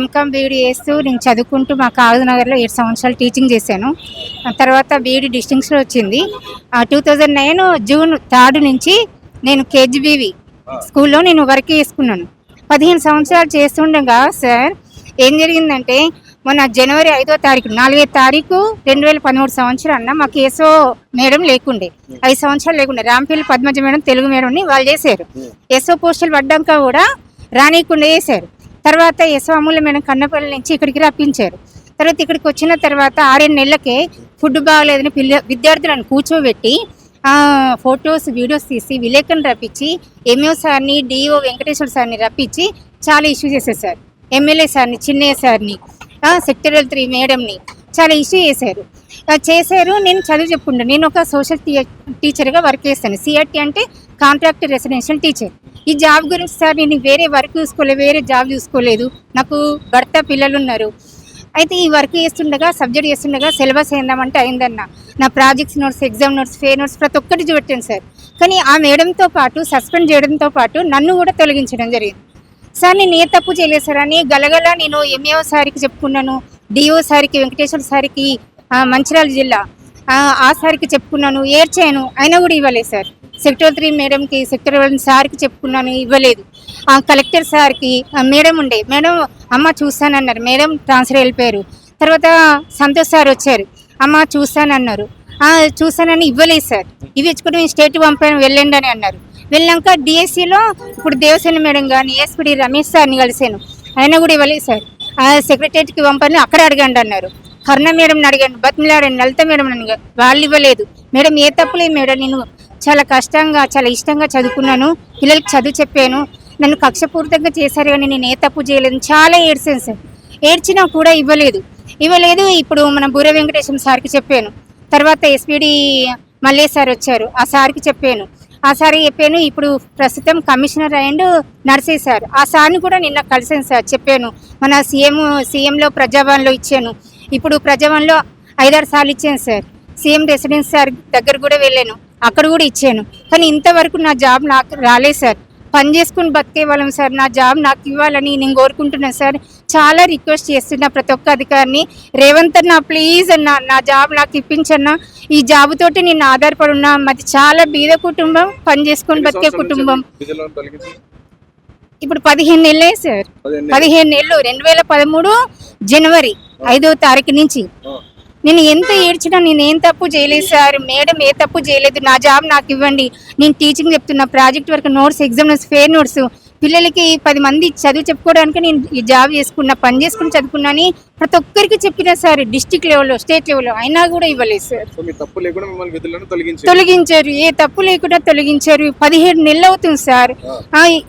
MCom BEd చేస్తూ నేను చదువుకుంటూ మా కాగజ్నగర్లో ఏడు సంవత్సరాలు టీచింగ్ చేశాను. తర్వాత బీఈడి డిస్టింక్షన్ వచ్చింది. Two thousand nine June third నుంచి నేను కేజీబీవి స్కూల్లో నేను వర్క్ చేసుకున్నాను. పదిహేను సంవత్సరాలు చేస్తుండగా సార్ ఏం జరిగిందంటే మొన్న జనవరి ఐదో తారీఖు నాలుగో తారీఖు రెండు వేల పదమూడు సంవత్సరాన్న మాకు ఏసో మేడం లేకుండే. ఐదు సంవత్సరాలు లేకుండే. రాంపల్లి పద్మజ మేడం తెలుగు మేడంని వాళ్ళు చేశారు. ఎస్ఓ పోస్టులు పడ్డాక కూడా రానియకుండా చేశారు. తర్వాత ఎస్ఓ మేడం కన్నపల్లి నుంచి ఇక్కడికి రప్పించారు. తర్వాత ఇక్కడికి వచ్చిన తర్వాత ఆరేడు నెలలకే ఫుడ్ బాగలేదని పిల్ల విద్యార్థులను కూర్చోబెట్టి ఫొటోస్ వీడియోస్ తీసి విలేకరుని రప్పించి ఎంఓ సార్ని డిఓ వెంకటేశ్వర సార్ని రప్పించి చాలా ఇష్యూ చేశారు సార్ ఎమ్మెల్యే సార్ని చిన్నయ్య సార్ని సెక్టరల్ త్రీ మేడంని చాలా ఇష్యూ చేశారు. చేశారు. నేను చదువు చెప్పుకుంటాను నేను ఒక సోషల్ టీచర్గా వర్క్ చేస్తాను. సిఆర్టీ అంటే కాంట్రాక్ట్ రెసిడెన్షియల్ టీచర్. ఈ జాబ్ గురించి సార్ నేను వేరే వర్క్ చూసుకోలేదు వేరే జాబ్ చూసుకోలేదు. నాకు భర్త పిల్లలు ఉన్నారు అయితే ఈ వర్క్ చేస్తుండగా సబ్జెక్ట్ చేస్తుండగా సిలబస్ ఏందామంటే అయిందన్న. నా projects notes exam notes fair notes ప్రతి ఒక్కటి చూపెట్టాను సార్. కానీ ఆ మేడంతో పాటు సస్పెండ్ చేయడంతో పాటు నన్ను కూడా తొలగించడం జరిగింది. సార్ నేను ఏ తప్పు చేయలేదు సార్. అని గలగల నేను ఎంఏఓ సార్కి చెప్పుకున్నాను డిఓ సార్కి వెంకటేశ్వర సార్కి మంచిర్యాల జిల్లా. ఆ, ఆ సార్కి చెప్పుకున్నాను ఏడ్చాను. అయినా కూడా ఇవ్వలేదు సార్. సెక్టర్ త్రీ మేడంకి సెక్టర్ వన్ సార్కి చెప్పుకున్నాను ఇవ్వలేదు. ఆ కలెక్టర్ సార్కి మేడం ఉండే. మేడం అమ్మ చూస్తానన్నారు. మేడం ట్రాన్స్ఫర్ వెళ్ళిపోయారు. తర్వాత సంతోష్ సార్ వచ్చారు. అమ్మ చూస్తానన్నారు. ఆ, చూస్తానని ఇవ్వలేదు సార్. ఇవి ఇచ్చుకుంటే మేము స్టేట్ పంపాను వెళ్ళండి అని అన్నారు. వెళ్ళాక డిఎస్సిలో ఇప్పుడు దేవసేన మేడం కానీ ఎస్పిడి రమేష్ సార్ని కలిశాను. ఆయన కూడా ఇవ్వలేదు సార్. ఆ సెక్రటరియట్కి పంపని అక్కడ అడగండి అన్నారు. కరుణ మేడంని అడిగాను బతిమిలాడండి లలిత మేడం అని వాళ్ళు ఇవ్వలేదు. మేడం ఏ తప్పులేదు మేడం నేను చాలా కష్టంగా చాలా ఇష్టంగా చదువుకున్నాను. పిల్లలకి చదువు చెప్పాను. నన్ను కక్షపూరితంగా చేశారు కానీ నేను ఏ తప్పు చేయలేదు. చాలా ఏడ్చాను సార్. ఏడ్చినా కూడా ఇవ్వలేదు. ఇవ్వలేదు. ఇప్పుడు మన బూర వెంకటేశ్వర సార్కి చెప్పాను. తర్వాత ఎస్పీడి మల్లే సార్ వచ్చారు. ఆ సార్కి చెప్పాను. ఆ సార్ చెప్పాను ఇప్పుడు ప్రస్తుతం కమిషనర్ అండ్ నర్సే సార్. ఆ సార్ని కూడా నిన్న కలిసాను సార్ చెప్పాను. మన సీఎం సీఎంలో ప్రజాభవన్లో ఇచ్చాను. ఇప్పుడు ప్రజాభవన్లో ఐదారు సార్లు ఇచ్చాను సార్. సీఎం రెసిడెన్స్ సార్ దగ్గర కూడా వెళ్ళాను. అక్కడ కూడా ఇచ్చాను. కానీ ఇంతవరకు నా జాబ్ నాకు రాలేదు సార్. పని చేసుకుని బతికే వాళ్ళం సార్. నా జాబ్ నాకు ఇవ్వాలని నేను కోరుకుంటున్నాను సార్. చాలా రిక్వెస్ట్ చేస్తున్నా ప్రతి ఒక్క అధికారిని. రేవంత్ అన్న ప్లీజ్ అన్న నా జాబ్ నాకు ఇప్పించన్న. ఈ జాబ్ తోటి నేను ఆధారపడి ఉన్నా. మాది చాలా బీద కుటుంబం. పని చేసుకొని బతికే కుటుంబం. ఇప్పుడు పదిహేను నెలలే సార్. పదిహేను నెలలు. రెండు వేల పదమూడు జనవరి ఐదో తారీఖు నుంచి. నేను ఎంత ఏడ్చినా నేను ఏం తప్పు చేయలేదు సార్. మేడం ఏ తప్పు చేయలేదు. నా జాబ్ నాకు ఇవ్వండి. నేను టీచింగ్ చెప్తున్నా. Project work notes exam notes fair notes పిల్లలకి పది మంది చదువు చెప్పుకోవడానికి నేను ఈ జాబ్ చేసుకున్నా పని చేసుకుని చదువుకున్నాని ప్రతి ఒక్కరికి చెప్పినా సార్. డిస్టిక్ లెవెల్లో స్టేట్ లెవెల్లో అయినా కూడా ఇవ్వలేదు సార్. తొలగించారు. ఏ తప్పు లేకుండా తొలగించారు. పదిహేడు నెలలు అవుతుంది సార్.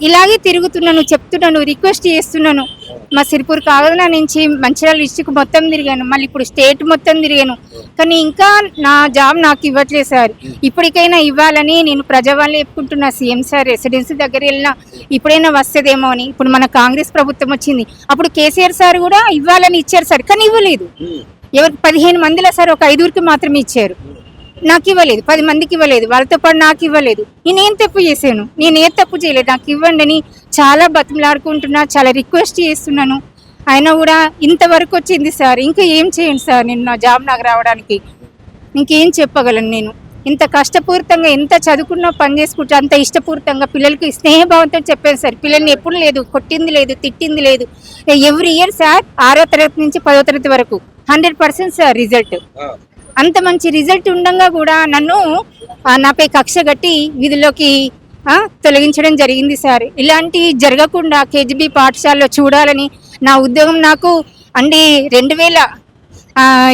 ఇలాగే తిరుగుతున్నాను చెప్తున్నాను రిక్వెస్ట్ చేస్తున్నాను. మా సిరిపూర్ కాగల నుంచి మంచిర్యాల డిస్టిక్ మొత్తం తిరిగాను. మళ్ళీ ఇప్పుడు స్టేట్ మొత్తం తిరిగాను. కానీ ఇంకా నా జాబ్ నాకు ఇవ్వట్లేదు సార్. ఇప్పటికైనా ఇవ్వాలని నేను ప్రజావాళ్ళు చెప్పుకుంటున్నా. సీఎం సార్ రెసిడెన్సీ దగ్గర వెళ్ళినా ఇప్పుడైనా వస్తుందేమో అని. ఇప్పుడు మన కాంగ్రెస్ ప్రభుత్వం వచ్చింది. అప్పుడు కేసీఆర్ సార్ కూడా ఇవ్వాలని ఇచ్చారు సార్. కానీ ఇవ్వలేదు. ఎవరికి పదిహేను మందిలో సార్ ఒక ఐదుగురికి మాత్రమే ఇచ్చారు. నాకు ఇవ్వలేదు పది మందికి ఇవ్వలేదు వాళ్ళతో పాటు నాకు ఇవ్వలేదు. నేనేం తప్పు చేశాను? నేను ఏ తప్పు చేయలేదు. నాకు ఇవ్వండి అని చాలా బతిమలాడుకుంటున్నా చాలా రిక్వెస్ట్ చేస్తున్నాను. అయినా కూడా ఇంతవరకు వచ్చింది సార్ ఇంకా ఏం చేయండి సార్ నేను నా జాబ్ నాకు రావడానికి? ఇంకేం చెప్పగలను నేను? ఇంత కష్టపూరితంగా ఎంత చదువుకున్నా పని చేసుకుంటే అంత ఇష్టపూరితంగా పిల్లలకి స్నేహభావంతో చెప్పాను సార్. పిల్లల్ని ఎప్పుడు లేదు కొట్టింది లేదు తిట్టింది లేదు. ఎవ్రీ ఇయర్ సార్ ఆరో తరగతి నుంచి పదో తరగతి వరకు. Hundred percent sir result. అంత మంచి రిజల్ట్ ఉండగా కూడా నన్ను నాపై కక్ష కట్టి వీధిలోకి తొలగించడం జరిగింది సార్. ఇలాంటి జరగకుండా కేజీబీ పాఠశాలలో చూడాలని నా ఉద్యోగం నాకు అంటే రెండు వేల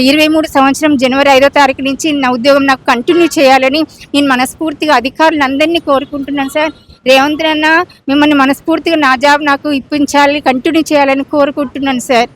ఇరవై మూడు సంవత్సరం జనవరి ఐదో తారీఖు నుంచి నా ఉద్యోగం నాకు కంటిన్యూ చేయాలని నేను మనస్ఫూర్తిగా అధికారులందరినీ కోరుకుంటున్నాను సార్. రేవంత్ అన్న మిమ్మల్ని మనస్ఫూర్తిగా నా జాబ్ నాకు ఇప్పించాలి కంటిన్యూ చేయాలని కోరుకుంటున్నాను సార్.